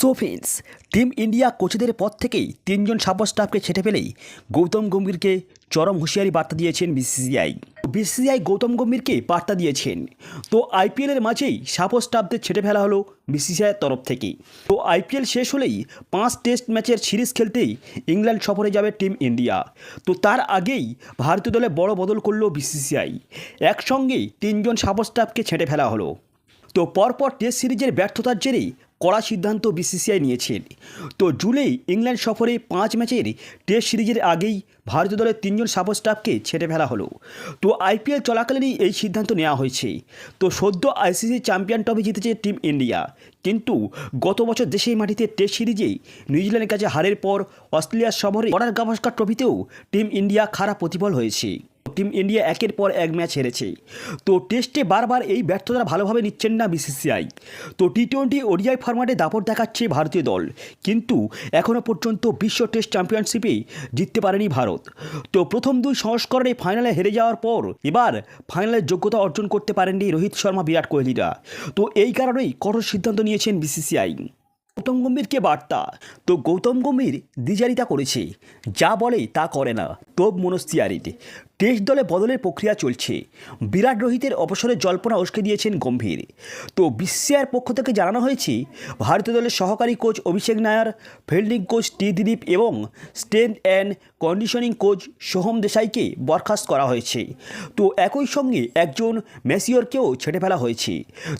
সোফিন্স team India কোচদের পদ থেকেই তিনজন সাপোর্ট স্টাফকে ছেটে ফেলেই গৌতম গম্ভীরকে চরম হুঁশিয়ারি বার্তা দিয়েছেন বিসিসিআই। বিসিসিআই গৌতম গম্ভীরকে বার্তা দিয়েছেন। তো আইপিএলের মাঝেই সাপোর্ট স্টাফদের ছেটে ফেলা হলো বিসিসিআইয়ের তরফ থেকে। তো আইপিএল শেষ হলেই পাঁচ টেস্ট ম্যাচের সিরিজ খেলতেই ইংল্যান্ড সফরে যাবে টিম ইন্ডিয়া। তো তার আগেই ভারতীয় দলে বড় বদল করল বিসিসিআই। একসঙ্গেই তিনজন সাপোর্ট স্টাফকে ছেটে ফেলা হলো। তো পরপর টেস্ট সিরিজের ব্যর্থতার জেরেই কড়া সিদ্ধান্ত বিসিসিআই নিয়েছেন। তো জুলাই ইংল্যান্ড সফরে পাঁচ ম্যাচের টেস্ট সিরিজের আগেই ভারতীয় দলের তিনজন সাপোর্ট স্টাফকে ছেটে ফেলা হলো। তো আইপিএল চলাকালীনই এই সিদ্ধান্ত নেওয়া হয়েছে। তো সদ্য আইসিসি চ্যাম্পিয়ন ট্রফি জিতেছে টিম ইন্ডিয়া। কিন্তু গত বছর দেশের মাটিতে টেস্ট সিরিজেই নিউজিল্যান্ডের কাছে হারের পর অস্ট্রেলিয়ার সফরে বর্ডার গাভাস্কার ট্রফিতেও টিম ইন্ডিয়া খারাপ প্রতিফল হয়েছে। টিম ইন্ডিয়া একের পর এক ম্যাচ হেরেছে। তো টেস্টে বারবার এই ব্যর্থতা ভালোভাবে নিচ্ছেন না বিসিসিআই। তো টি টোয়েন্টি ওডিআই ফরম্যাটে দাপট দেখাচ্ছে ভারতীয় দল। কিন্তু এখনও পর্যন্ত বিশ্ব টেস্ট চ্যাম্পিয়নশিপে জিততে পারেনি ভারত। তো প্রথম দুই সংস্করণে ফাইনালে হেরে যাওয়ার পর এবার ফাইনালের যোগ্যতা অর্জন করতে পারেননি রোহিত শর্মা, বিরাট কোহলিরা। তো এই কারণেই কঠোর সিদ্ধান্ত নিয়েছেন বিসিসিআই। গৌতম গম্ভীরকে বার্তা। তো গৌতম গম্ভীর দ্বিজারিতা করেছে। যা বলে তা করে না। তোপ মনস্তিয়ারিত টেস্ট দলে বদলের প্রক্রিয়া চলছে। বিরাট রোহিতের অবসরে জল্পনা উস্কে দিয়েছেন গম্ভীর। তো বিসিআর পক্ষ থেকে জানানো হয়েছে, ভারতীয় দলের সহকারী coach Abhishek Nayar, fielding coach T Dilip এবং strength and conditioning coach Soham দেশাইকে বরখাস্ত করা হয়েছে। তো একই সঙ্গে একজন মেসিওরকেও ছেড়ে ফেলা হয়েছে।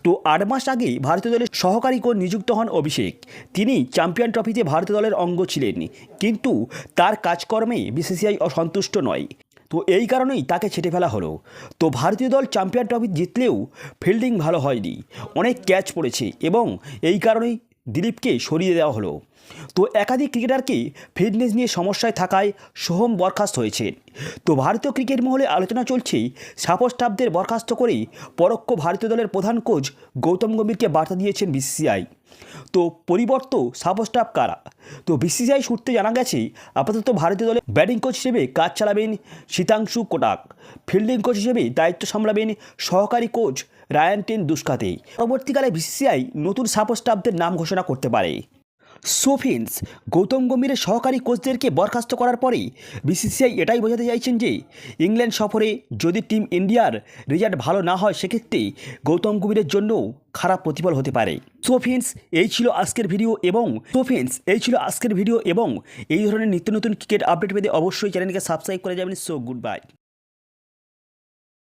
তো আট মাস আগে ভারতীয় দলের সহকারী কোচ নিযুক্ত হন অভিষেক। তিনি চ্যাম্পিয়ন ট্রফিতে ভারতীয় দলের অঙ্গ ছিলেন। কিন্তু তার কাজকর্মে বিসিসিআই অসন্তুষ্ট নয়। তো এই কারণেই তাকে ছেটে ফেলা হলো। তো ভারতীয় দল চ্যাম্পিয়ন ট্রফি জিতলেও ফিল্ডিং ভালো হয়নি। অনেক ক্যাচ পড়েছে এবং এই কারণেই দিলীপকে সরিয়ে দেওয়া হলো। তো একাধিক ক্রিকেটারকে ফিটনেস নিয়ে সমস্যায় থাকায় সোহম বরখাস্ত হয়েছে। তো ভারতীয় ক্রিকেট মহলে আলোচনা চলছে সাপোর্ট বরখাস্ত করেই পরোক্ষ ভারতীয় দলের প্রধান কোচ গৌতম গম্ভীরকে বার্তা দিয়েছেন বিসিসিআই। তো পরিবর্ত সাপোর্ট কারা? তো বিসিসিআই সূত্রে জানা গেছে, আপাতত ভারতীয় দলে ব্যাটিং কোচ হিসেবে কাজ চালাবেন শীতাংশু কোটাক। ফিল্ডিং কোচ হিসেবে দায়িত্ব সামলাবেন সহকারী কোচ রায়ান টেন দুষ্কাতে। পরবর্তীকালে বিসিসিআই নতুন সাপোর্ট নাম ঘোষণা করতে পারে। সোফিন্স গৌতম গম্ভীরের সহকারী কোচদেরকে বরখাস্ত করার পরেই বিসিসিআই এটাই বোঝাতে চাইছেন যে ইংল্যান্ড সফরে যদি টিম ইন্ডিয়ার রেজাল্ট ভালো না হয়, সেক্ষেত্রে গৌতম গম্ভীরের জন্যও খারাপ প্রতিফল হতে পারে। সোফিন্স, এই ছিল আজকের ভিডিও এবং সোফিন্স, এই ছিল আজকের ভিডিও এবং এই ধরনের নিত্য নতুন ক্রিকেট আপডেট পেতে অবশ্যই চ্যানেলকে সাবস্ক্রাইব করে যাবেন। So, good bye.